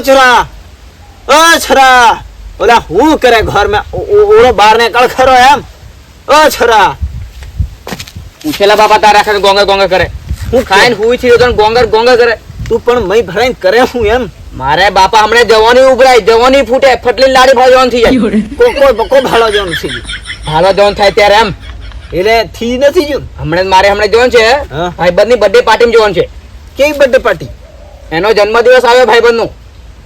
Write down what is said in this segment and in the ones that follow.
છોરા. ઓ છોરા. ઓલા હું કરે ઘરમાં? ઓળો ઓ- ઓ- બાર ને કળ ખરો એમ. ઓ છોરા. ઉછેલા બાપા તારા ખાતે ગોંગર ગોંગર કરે. હું ખાઈને હુઈ થી તો ગોંગર ગોંગર કરે. તું પણ મય ભરાઈને કરે હું એમ. મારે બાપા હમણે જવાની ઉભરાય જવાની ફૂટે. ફટલી લાડી ભાવ જવાનું થઈ જાય. કો કોઈ બકો ભાળો જવાનું છે ભાળો જવાનું થાય ત્યારે એમ. એટલે થી નથી જો હમણાં મારે હમણાં જવાનું છે. ભાઈબંધની બર્થડે પાર્ટીમાં જવાનું છે. કેવી બર્થડે પાર્ટી એનો જન્મદિવસ આવ્યો ભાઈબંધનો.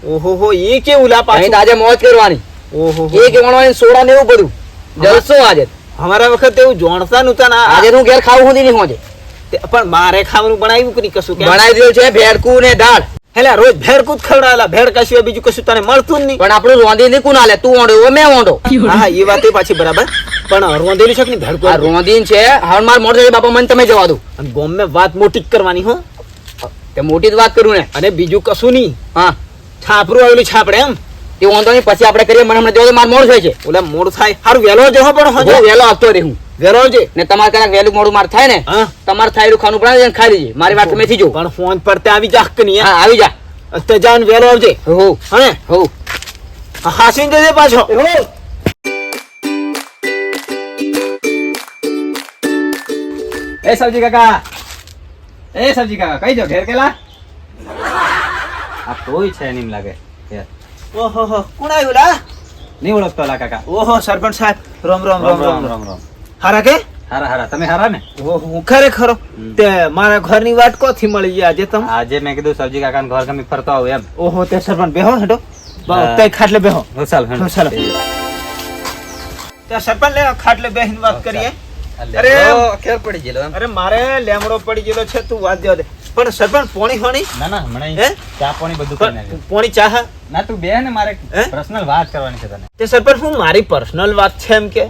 ઓહો હો એ કેવું લા પાછું? આજે મોજ કરવાની. ઓહો કેક વણવાની સોડા ને એવું બધું. જલસો આજે. અમારા વખત એવું જોણતા નતા ના આજે હું ઘેર ખાવું સુધી નહીં હોજે. પણ મારે ખાવાનું બનાવ્યું કરી કશું બનાવી દીધું છે ભેડકું ને દાળ. હેલા રોજ ભેળ કૂદ ખવડાવેલા. ભેડ કશું બીજું કશું તને મળતું નહીં. પણ આપણું રોંધી નહીં કુના લે. તું ઓંડો મેં ઓંડો. હા એ વાત પાછી બરાબર. પણ રોંધેલું છે કે ભેળ રોંધીન છે હવે માર મોડ બાપા મને તમે જવા દો. અને ગોમને વાત મોટી જ કરવાની હો. તે મોટી જ વાત કરું ને. અને બીજું કશું નહીં. હા. છાપરું આવેલું છાપડે એમ. તે વાંધો નહીં પછી આપણે કરીએ મને હમણાં જવા દો માર મોડ થાય છે. ઓલે મોડ થાય. હારું વહેલો જહો પણ હજુ વહેલો આવતો રહી. હું વહેલો જે. ને તમારે કદાચ વહેલું મોડું માર થાય ને હા. તમારે થાયેલું ખાનું પણ ખાઈ લેજે મારી વાત મેથી જો પણ ફોન પર તે આવી જા કે નહીં હા આવી જા. અત્યારે જાન વહેલો આવજે. હો. હે? હો. હાસીન જજે પાછો. એ સબજી કાકા. એ સબજી કાકા કઈ જો ઘેર કેલા? આ કોઈ છે એમ લાગે ઓહો કોણ આવ્યું લા નહીં ઓળખતો લા કાકા ઓહો સરપંચ સાહેબ રોમ રોમ રોમ રોમ રોમ રોમ હારા કે હારા હારા તમે હારા ને હું ખરેખર તે મારા ઘરની વાત કોથી મળી ગયા આજે તમે આજે મેં કીધું સરજી કાકાને ઘર ગમી ફરતો આવું એમ ઓહો તે સરપંચ બેહો હેડો તે ખાટલે બેહો ચાલ હેડો ચાલ તે સરપંચ લે ખાટલે બેહીને વાત કરીએ અરે ખેર પડી ગયેલો અરે મારે લેમડો પડી ગયેલો છે તું વાત દે પણ સરપંચ પોણી હોણી? ના ના હમણાં હે? ચા પોણી બધું કરી નાખ્યું. પોણી ચા ના તું બે ને મારે પર્સનલ વાત કરવાની છે તને. તે સરપંચ હું મારી પર્સનલ વાત છે એમ કે?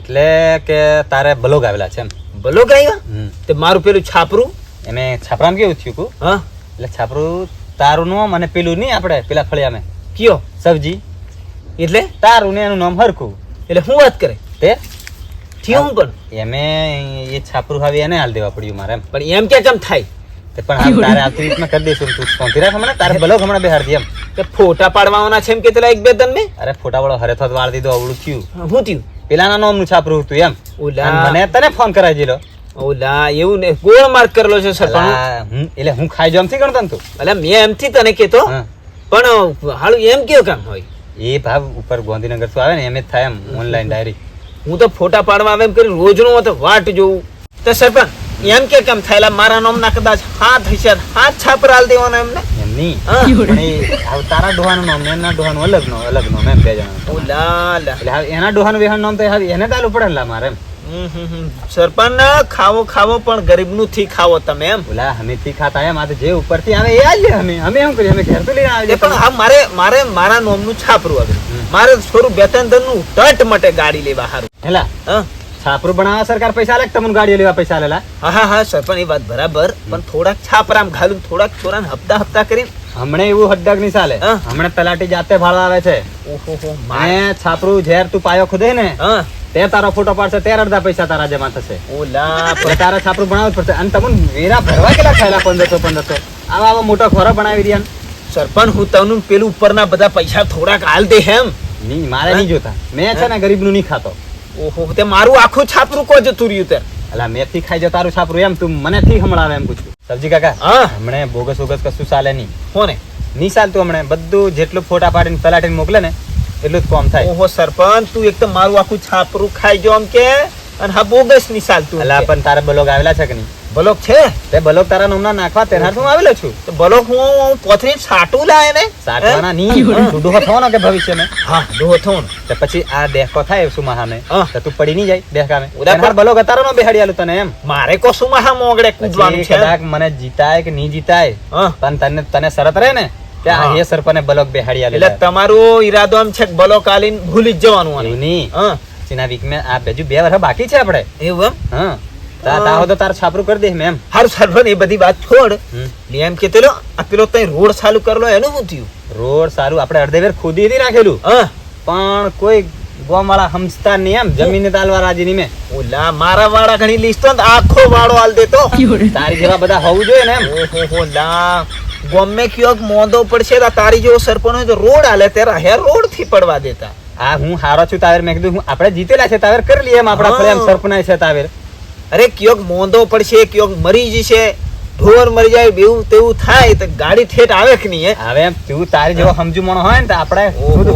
એટલે કે તારે બ્લોગ આવેલા છે એમ. બ્લોગ આવ્યા તે મારું પેલું છાપરું? એને છાપરામાં કેવું થયું કુ હા. એટલે છાપરું તારું નું અને પેલું નહીં આપણે પેલા ફળિયામાં. કયો? સબ્જી એટલે? તારું ને એનું નામ હરખું. એટલે હું વાત કરે? તે? થયું પણ. એમે એ છાપરું હવે એને હાલ દેવા પડ્યું મારે એમ. પણ એમ કે કેમ થાય? તે પણ હાલ તારે આવતી રીતમાં કરી દઈશું તું શાંતિ રાખ મને તારે ભલો હમણાં બે દે એમ. તે ફોટા પાડવાના છે એમ કે પેલા એક બે તન મે અરે ફોટા વાળો હરે થત વાળ દીધો અવળું થયું. હું થયું? પેલાના નામનું છાપરું હતું એમ. ઓલા. મને તને ફોન કરાવી દીધો. ઓલા એવું ને ગોળ માર્ક કરેલો છે સરપંચ હું એટલે હું ખાઈ જો એમથી ગણતો તું? એટલે મેં એમથી તને કેતો પણ હાલું એમ કેવું કામ હોય? એ ભાવ ઉપર ગાંધીનગર શું આવે ને એમ જ થાય એમ ઓનલાઈન ડાયરી હું તો ફોટા પાડવા આવે એમ કરી રોજનું તો વાટ જોઉં. તો સરપંચ એમ કે કેમ થયેલા મારા નામના કદાચ હાથ હશે હાથ છાપર હાલ દેવાનો એમને? તારા ડોહાનું નામ ને એના ડોહાનું અલગ નો અલગ નો એમ બે જણા ઓલા. એટલે એના ડોહાનું નામ તો હવે એને દાલું પડે ને લા મારે એમ. સરપંચ ખાવો ખાવો પણ ગરીબનું થી ખાવો તમે એમ. ઓલા હમેથી ખાતા એમ. આ જે ઉપરથી આવે એ આવીએ અમે. અમે એમ કરીએ? અમે ઘેર તો લઈને આવીએ પણ મારે મારે મારા નોમનું છાપરું આવે મારે થોડું બેતનનું ટટ મટે ગાડી લેવા હારું. હેલા. હા. છાપરું બનાવવા સરકાર પૈસા આલે તમને ગાડીઓ લેવા પૈસા આલેલા? હા હા હા પણ એ વાત બરાબર. પણ થોડાક છાપરામ ઘાલું થોડાક છોરાને હપ્તા હપ્તા કરીને. હમણે એવું હડ્ડક નહીં ચાલે. હમણે તલાટી જાતે ભાડવા આવે છે. ઓહો હો છાપરું ઝેર તું પાયો ખુદે ને હા. તે તારો ફોટો પાડશે તે અડધા પૈસા તારા જમા થશે. ઓલા તારે છાપરું બનાવવું જ પડશે. અને તમને વેરા ભરવા કેટલા ખાયેલા? પંદરસો પંદરસો. આવા આવા મોટો ખોરો બનાવી રહ્યા સરપંચ હું તનું પેલું ઉપરના બધા પૈસા થોડાક હાલ દે એમ. નહીં મારે નહીં જોતા. મેં છે ને ગરીબનું નહીં ખાતો. ઓહો તે મારું આખું છાપરું કો જતું રહ્યું તે? એટલે મેથી ખાઈ જતા તારું છાપરું એમ તું મને થી હમણાં એમ પૂછ્યું. સબજી કાકા હા. હમણે બોગસ ઉગસ કશું ચાલે નહીં. કોને? નહીં ચાલતું હમણે. બધું જેટલું ફોટા પાડીને પલાટીને મોકલે ને એટલું જ કોમ થાય. ઓહો સરપંચ તું એક તો મારું આખું છાપરું ખાઈ જો આમ કે. અને હા બોગસની ચાલતું અલા પણ તારા બ્લોગ આવેલા છે કે નહીં? બલોક છે? તે બ્લોગ તારા નામના નાખવા તેના હું આવેલો છું. તો બલોક હું પોથરી છાટું લાય ને સાટવાના ની તું ડોહો થવાનો કે ભવિષ્યમાં. હા દો થો તો પછી આ દેખો થાય શું મહામે. તો તું પડી નહીં જાય દેહકામે ઉદા તેના બ્લોગ અતારો નો બેહાડી તને એમ. મારે કો શું મહા મોગડે કૂદવાનું છે? કદાચ મને જીતાય કે નહીં જીતાય હા. પણ તને તને શરત રહે ને કે આ હા. સરપને બ્લોગ બેહાડી એટલે તમારો ઈરાદો આમ છે કે આલીન ભૂલી જ જવાનું આની. હા. ચીના વીક મેં આ બીજું બે વર્ષ બાકી છે આપણે. એવું એમ? હા. તા તા તો તાર છાપરું કરી દે મેમ. હારું સારું એ બધી વાત છોડ. હમ. એમ કે તેલો આ પેલો તઈ રોડ ચાલુ કરલો એનું શું થયું? રોડ સારું આપણે અડધે વેર ખોદી હતી નાખેલું. હા. પણ કોઈ ગોમાળા હમસતા નહીં એમ જમીન તાલવા રાજી નહીં મેં. ઓલા મારા વાળા ઘણી લિસ્ટ આખો વાળો આલ દેતો તારી જેવા બધા હોવું જોઈએ ને એમ. ઓલા ગમે ક્યોક મોંધો પડશે તારી જેવો સરપંચ હોય તો રોડ હાલે ત્યારે હેર રોડથી પડવા દેતા. આ હું હારો છું તાવેર. મેં કીધું હું આપણે જીતેલા છે તાવેર કરી લઈએ એમ આપણા ફળે એમ સરપના છે તાવેર. અરે કયોક મોંધો પડશે કયોક મરી જશે ઢોર મરી જાય બેવું તેવું થાય તો ગાડી ઠેઠ આવે કે નહીં હવે એમ. તું તારી જેવો સમજુ મણો હોય ને તો આપણે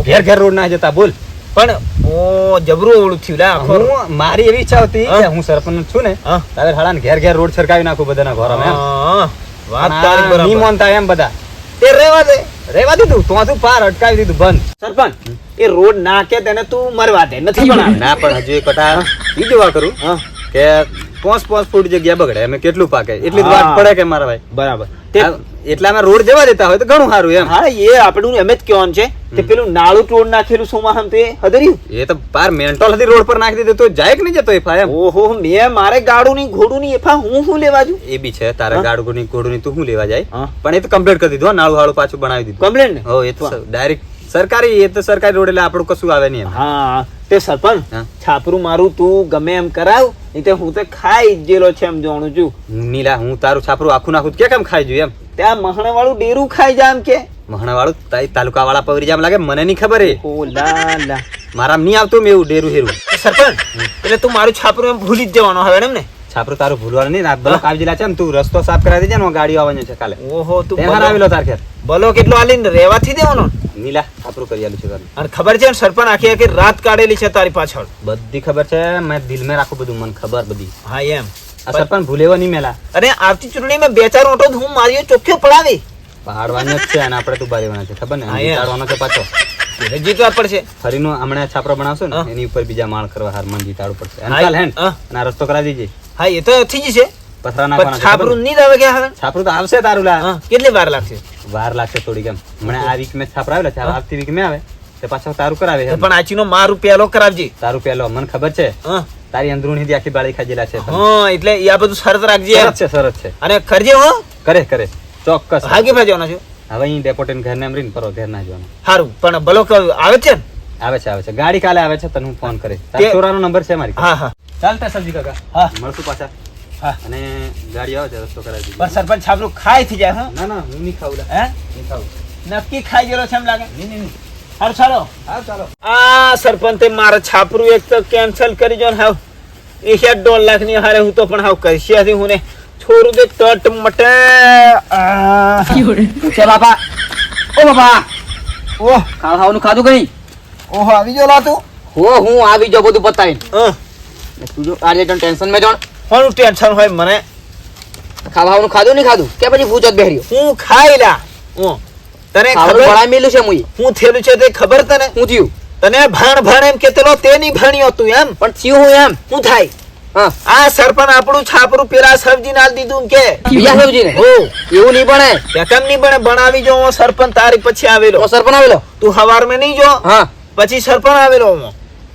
ઘેર ઘેર રોડ ના જતા બોલ. પણ ઓ જબરું ઓળું થયું લા હું મારી એવી ઈચ્છા હતી કે હું સરપંચ છું ને હા. તારે હાડા ઘેર ઘેર રોડ સરકાવી નાખું બધાના ઘરમાં એમ. વાત તારી બરાબર. નહીં મોનતા એમ બધા. તે રહેવા દે. રેવા દીધું તો તું પાર અટકાવી દીધું બંધ. સરપંચ એ રોડ નાખે તેને તું મરવા દે. નથી પણ ના પણ હજુ એક કટા બીજું વાત કરું કે પાંચ પાંચ ફૂટ જગ્યા બગડે. અમે કેટલું પાકે? એટલી વાત પડે કે મારા ભાઈ. બરાબર. એટલા અમે રોડ જવા દેતા હોય તો ઘણું સારું એમ. હા એ આપણું એમ જ કહેવાનું છે. તે પેલું નાળું રોડ નાખેલું સોમાહમ તે હદર્યું? એ તો પાર મેન્ટોલ હતી રોડ પર નાખી દીધું તો જાય કે નહીં જતો એફા એમ? ઓહો મેં મારે ગાડું ની ઘોડું ની એફા હું શું લેવા જુ એ બી છે તારે ગાડું ની ઘોડું ની તું શું લેવા જાય? પણ એ તો કમ્પ્લીટ કરી દીધું નાળું હાળું પાછું બનાવી દીધું. કમ્પ્લીટ ને? હો એ તો ડાયરેક્ટ સરકારી એ તો સરકારી રોડ એટલે આપણું કશું આવે નહીં હા તે સરપંચ છાપરું મારું તું ગમે એમ કરાવ નહીં તે હું તો ખાઈ જેલો છે એમ જાણું છું. નીલા હું તારું છાપરું આખું નાખું કે કેમ ખાઈ જોયું એમ? ત્યાં મહણા વાળું ડેરું ખાઈ જાય એમ કે. મહણા વાળું તાલુકા વાળા પવરી જામ લાગે મને નહીં ખબર એ. ઓ લા મારા નહીં આવતું એવું ડેરું હેરું. સરપંચ એટલે તું મારું છાપરું એમ ભૂલી જ જવાનો હવે એમ ને? છાપરું તારું ભૂલવાનું નહીં આ બ્લોક આવી છે ને તું રસ્તો સાફ કરાવી દેજે ને ગાડીઓ આવવાની છે કાલે. ઓહો તું આવેલો તાર ખેર બલો કેટલો આલીને રેવાથી દેવાનો નીલા આપણું કરી આલું છે તારું. અને ખબર છે સરપંચ આખી આખી રાત કાઢેલી છે તારી પાછળ? બધી ખબર છે મેં દિલ મેં રાખું બધું મને ખબર બધી. હા એમ. આ સરપંચ ભૂલેવો નહીં મેલા. અરે આવતી ચૂંટણીમાં બે ચાર ઓટો હું મારી ચોખ્ખો પડાવી. પહાડવાનો જ છે અને આપણે તું પાડવાના છે ખબર ને. જીતાડવાનો છે પાછો. જીતવા પડશે. ફરીનો હમણાં છાપરો બનાવશો ને એની ઉપર બીજા માળ કરવા હાર મન જીતાડવું પડશે. અને આ રસ્તો કરાવી દીજે. હા એ તો થઈ જશે. પથરા નાખવાના છાપરું નહીં આવે કે છાપરું તો આવશે તારું લા. કેટલી વાર લાગશે? વાર લાગશે થોડી કેમ હમણાં આ વીક મેં છાપરા આવેલા છે આવતી વીક મેં આવે. તે પાછો તારું કરાવે તો પણ આચીનો મારું પેલો કરાવજે. તારું પેલો મને ખબર છે? તારી અંદરૂની થી આખી બાળી ખાજેલા છે હા એટલે આ બધું શરત રાખજે. સરસ છે સરસ છે. અને કરજે હો. કરે કરે. ચોક્કસ. હાગે ભાઈ જવાનો છું. હવે અહીં ડેપોટેન ઘર ને એમ રહીને પરો ઘેર ના જવાનું. સારું પણ ભલો આવે છે ને? આવે છે આવે છે. ગાડી કાલે આવે છે તને હું ફોન કરે તારા ચોરાનો નંબર છે મારી હા હા. ચાલતા સબજી કાકા. હા. મળશું પાછા. અને ગાડી આવે છે રસ્તો કરાવી દીધો. પણ સરપંચ છાપરું ખાઈ થઈ જાય હા. ના ના હું નહીં ખાવું હે? નહીં ખાવું નક્કી ખાઈ ગયેલો છે એમ લાગે? નહીં નહીં. હારું ચાલો. હા ચાલો. આ સરપંચે મારે છાપરું એક તો કેન્સલ કરી જો ને હાવ. એ છે દોઢ લાખની હારે હું તો પણ હાવ કરશી હતી હું ને છોરું દે તટ મટે. ચલ બાપા. ઓ બાપા. ઓહ ખાવા ખાવાનું ખાધું કઈ ઓહો આવી ગયો લા તું. હો હું આવી જાઉં બધું હા. તું જો આજે ટેન્શન મેં જોણ કોનું ટેન્શન હોય મને. ખાવાનું ખાધું નહીં ખાધું? કે પછી જ બેહર્યો? હું ખાઈ લા હું તને ખબર? ભણા મેલું છે મુઈ. હું થેલું છે તે ખબર તને? હું થયું. તને ભાણ ભાણ એમ કેતેલો તે નહીં ભણ્યો તું એમ. પણ થયું હું એમ. હું થાય. આ સરપંચ આપણું છાપરું પેલા સબજી નાલ દીધું કે? બીજા સબજી ને એવું નહીં તે કેમ નહીં બને બનાવી જો સરપંચ તારી પછી આવેલો. સરપંચ આવેલો? તું હવારમાં નહીં જો? હા. પછી સરપંચ આવેલો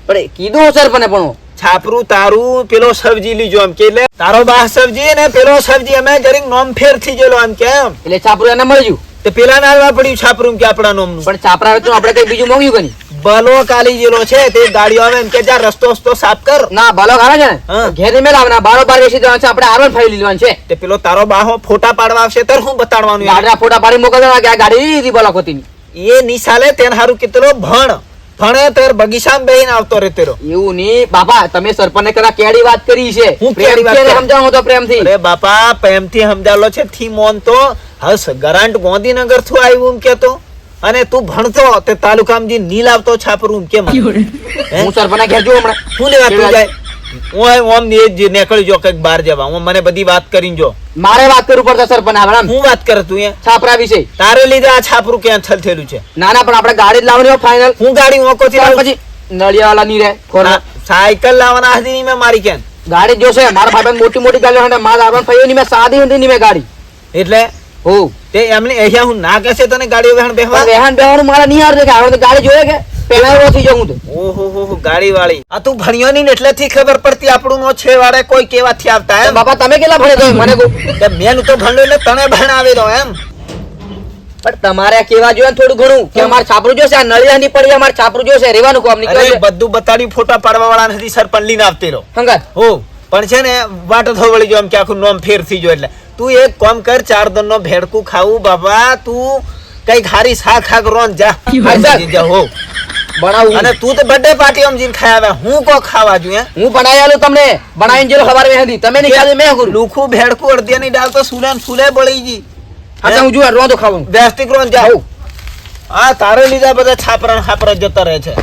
પણ કીધું હું પણ. છાપરું તારું પેલો સબ્જી લીજો એમ કે એટલે તારો બા સબ્જી ને પેલો સબ્જી અમે જરીક નોમ ફેર થઈ ગયેલો એમ કેમ એટલે છાપરું એને મળ્યું તે પેલા આવવા પડ્યું છાપરું કે આપણા નોમનું. પણ છાપરા આવે તો આપણે કઈ બીજું મોંઘ્યું કે બલો કાલી જેલો છે તે ગાડીઓ આવે એમ કે જા રસ્તો રસ્તો સાફ કર. ના બાલો ખાને છે. ને? ઘેરની મેલ આવના ને બારો બાર બેસી જવાનું છે આપણે આરવન ફાઈવ લેવાનું છે. તે પેલો તારો બાહો ફોટા પાડવા આવશે તાર હું બતાડવાનું? ગાડીના ફોટા પાડી મોકલવા કે આ ગાડી લીધી બાલો ખોતી એ નિશાલે તેન હારું કીધેલો ભણ. ભણે તેર બગીચામાં બેહીને આવતો રે તેરો એવું નહીં બાપા તમે સરપંચને કરા કેડી વાત કરી છે. હું કેડી વાત કરી? તો પ્રેમથી. અરે બાપા પ્રેમથી સમજાવલો છે થી મોન તો. હસ ગરાંટ ગોંધીનગરથી આવ્યું એમ કેતો અને તું ભણતો તે તાલુકામાં જે નીલ આવતો છાપરું કેમ હું? સરપંચના ઘેર જો હમણાં. શું લેવા તું જાય? હું ઓમ ને જ નીકળી જો કંઈક બહાર જવા. હું મને બધી વાત કરીને જો. મારે વાત કરવું પડશે સરપંચ આપણે હું વાત કરું તું છાપરા વિશે. તારે લીધે આ છાપરું કેન્સલ થયેલું છે? ના ના પણ આપણે ગાડી જ લાવવાની ફાઇનલ હું ગાડી ઓકોથી લાવું? પછી નળિયાવાળા નહીં રે સાયકલ લાવવાના હતી મેં મારી કેમ ગાડી જોશે મારા ભાઈ મોટી મોટી મારા આવવાનું ફાઈવની મેં સાદી હતી ની મેં ગાડી. એટલે? હો. તે એમને અહીંયા હું ના કહેશે તને ગાડી બેહવા? પણ બેહવાનું મારે નહીં આવડે કે આવડે ગાડી જોઈએ કે? પેલા જાઉં ઓહો હો હો ગાડી વાળી આ તું ભણ્યો નહીં એટલે થી ખબર પડતી આપણું નો છે વાળે કોઈ કેવાથી આવતા એમ? બાપા તમે કેટલા ભણે તો મને કહો. તે મેં તો ભણ્યો એટલે તને ભણાવેલો એમ. પણ તમારે કેવા જોઈએ થોડું ઘણું? કે અમારે છાપરું જોશે? આ નળિયા ની પડી અમારે છાપરું જોશે? રેવાનું કોમ નીકળે બધું બતાડ્યું ફોટા પાડવા વાળા નથી સરપંચ લઈને આવતેલો હંગાત. હો પણ છે ને વાટ થો વળી જો એમ કે આખું નોમ ફેર થઈ જો એટલે. તું એક કોમ કર ચાર દન નો ભેડકું ખાવું બાબા તું કઈ ખારી શાક ખાક રોન જા જા હો. બનાવું. અને તું તો બર્થડે પાર્ટી આમ જીન ખાયા આવે હું કો ખાવા જોઈએ હું? બનાવી આલું તમને? બનાવીને જેલો ખબર હતી તમે નહીં ખાધું મેં કરું લુખું ભેડકું અડધી નહીં ડાલ તો સુલે સુલે બળી જી હા હું? જોવા રોતો ખાવું વ્યસ્તિક રોન જાઉં આ હા તારે લીધા બધા છાપરા છાપરા જતા રહે છે.